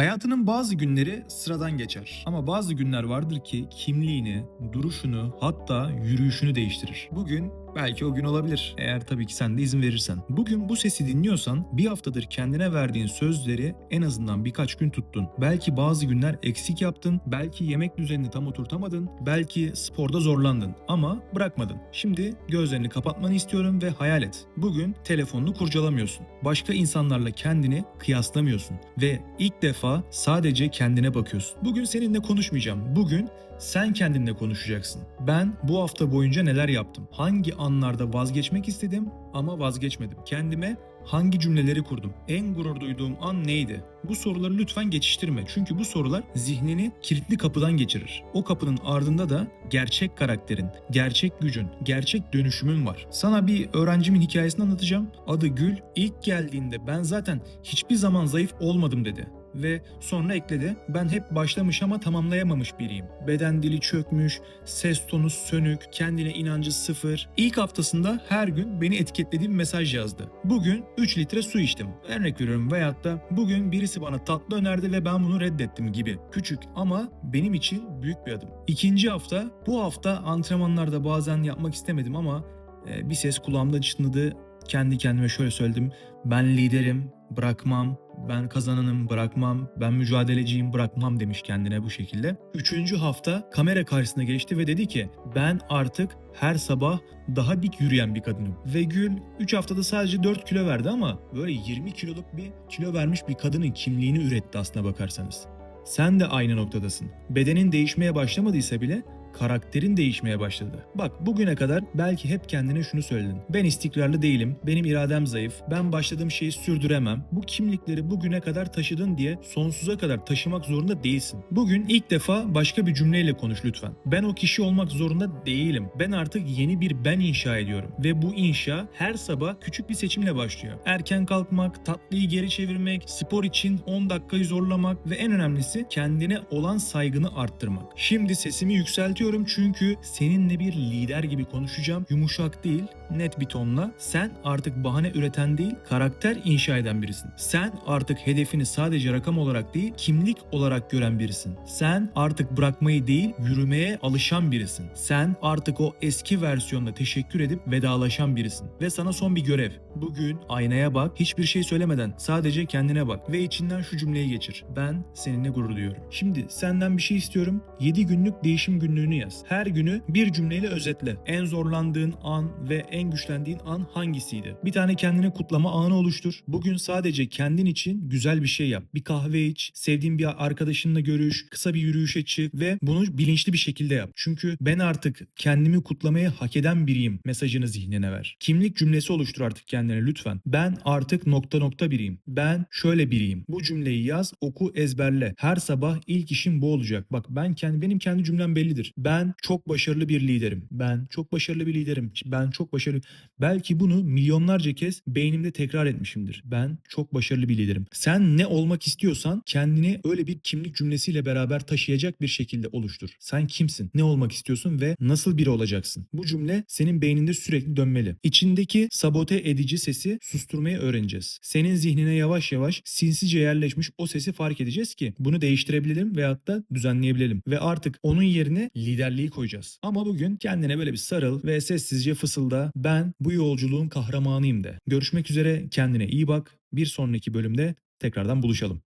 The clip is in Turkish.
Hayatının bazı günleri sıradan geçer. Ama bazı günler vardır ki kimliğini, duruşunu, hatta yürüyüşünü değiştirir. Bugün belki o gün olabilir. Eğer tabii ki sen de izin verirsen. Bugün bu sesi dinliyorsan bir haftadır kendine verdiğin sözleri en azından birkaç gün tuttun. Belki bazı günler eksik yaptın, belki yemek düzenini tam oturtamadın, belki sporda zorlandın ama bırakmadın. Şimdi gözlerini kapatmanı istiyorum ve hayal et. Bugün telefonunu kurcalamıyorsun. Başka insanlarla kendini kıyaslamıyorsun ve ilk defa sadece kendine bakıyorsun. Bugün seninle konuşmayacağım. Bugün sen kendinle konuşacaksın. Ben bu hafta boyunca neler yaptım? Hangi anlarda vazgeçmek istedim ama vazgeçmedim? Kendime hangi cümleleri kurdum? En gurur duyduğum an neydi? Bu soruları lütfen geçiştirme. Çünkü bu sorular zihnini kilitli kapıdan geçirir. O kapının ardında da gerçek karakterin, gerçek gücün, gerçek dönüşümün var. Sana bir öğrencimin hikayesini anlatacağım. Adı Gül. İlk geldiğinde ben zaten hiçbir zaman zayıf olmadım dedi ve sonra ekledi. Ben hep başlamış ama tamamlayamamış biriyim. Beden dili çökmüş, ses tonu sönük, kendine inancı sıfır. İlk haftasında her gün beni etiketlediğim mesaj yazdı. Bugün 3 litre su içtim. Örnek veriyorum veyahut da bugün birisi bana tatlı önerdi ve ben bunu reddettim gibi. Küçük ama benim için büyük bir adım. İkinci hafta, bu hafta antrenmanlarda bazen yapmak istemedim ama e, bir ses kulağımda çınladı. Kendi kendime şöyle söyledim. Ben liderim, bırakmam, ben kazananım, bırakmam, ben mücadeleciyim, bırakmam demiş kendine bu şekilde. Üçüncü hafta kamera karşısına geçti ve dedi ki ben artık her sabah daha dik yürüyen bir kadınım. Ve Gül 3 haftada sadece 4 kilo verdi ama böyle 20 kiloluk bir kilo vermiş bir kadının kimliğini üretti aslına bakarsanız. Sen de aynı noktadasın. Bedenin değişmeye başlamadıysa bile karakterin değişmeye başladı. Bak bugüne kadar belki hep kendine şunu söyledin. Ben istikrarlı değilim, benim iradem zayıf, ben başladığım şeyi sürdüremem. Bu kimlikleri bugüne kadar taşıdın diye sonsuza kadar taşımak zorunda değilsin. Bugün ilk defa başka bir cümleyle konuş lütfen. Ben o kişi olmak zorunda değilim. Ben artık yeni bir ben inşa ediyorum. Ve bu inşa her sabah küçük bir seçimle başlıyor. Erken kalkmak, tatlıyı geri çevirmek, spor için 10 dakikayı zorlamak ve en önemlisi kendine olan saygını arttırmak. Şimdi sesimi yükseltiyorum çünkü seninle bir lider gibi konuşacağım. Yumuşak değil, net bir tonla. Sen artık bahane üreten değil, karakter inşa eden birisin. Sen artık hedefini sadece rakam olarak değil, kimlik olarak gören birisin. Sen artık bırakmayı değil, yürümeye alışan birisin. Sen artık o eski versiyonla teşekkür edip vedalaşan birisin. Ve sana son bir görev. Bugün aynaya bak, hiçbir şey söylemeden sadece kendine bak ve içinden şu cümleyi geçir. Ben seninle gurur duyuyorum. Şimdi senden bir şey istiyorum. 7 günlük değişim günlüğünü yaz. Her günü bir cümleyle özetle. En zorlandığın an ve en güçlendiğin an hangisiydi? Bir tane kendine kutlama anı oluştur. Bugün sadece kendin için güzel bir şey yap. Bir kahve iç, sevdiğin bir arkadaşınla görüş, kısa bir yürüyüşe çık ve bunu bilinçli bir şekilde yap. Çünkü ben artık kendimi kutlamayı hak eden biriyim mesajını zihnine ver. Kimlik cümlesi oluştur artık kendine lütfen. Ben artık nokta nokta biriyim. Ben şöyle biriyim. Bu cümleyi yaz, oku, ezberle. Her sabah ilk işim bu olacak. Bak ben kendi benim kendi cümlem bellidir. Ben çok başarılı bir liderim. Ben çok başarılı bir liderim. Ben çok başarılı. Belki bunu milyonlarca kez beynimde tekrar etmişimdir. Ben çok başarılı bir liderim. Sen ne olmak istiyorsan kendini öyle bir kimlik cümlesiyle beraber taşıyacak bir şekilde oluştur. Sen kimsin? Ne olmak istiyorsun ve nasıl biri olacaksın? Bu cümle senin beyninde sürekli dönmeli. İçindeki sabote edici sesi susturmayı öğreneceğiz. Senin zihnine yavaş yavaş sinsice yerleşmiş o sesi fark edeceğiz ki bunu değiştirebilelim veyahut da düzenleyebilelim. Ve artık onun yerine liderliği koyacağız. Ama bugün kendine böyle bir sarıl ve sessizce fısılda ben bu yolculuğun kahramanıyım de. Görüşmek üzere kendine iyi bak. Bir sonraki bölümde tekrardan buluşalım.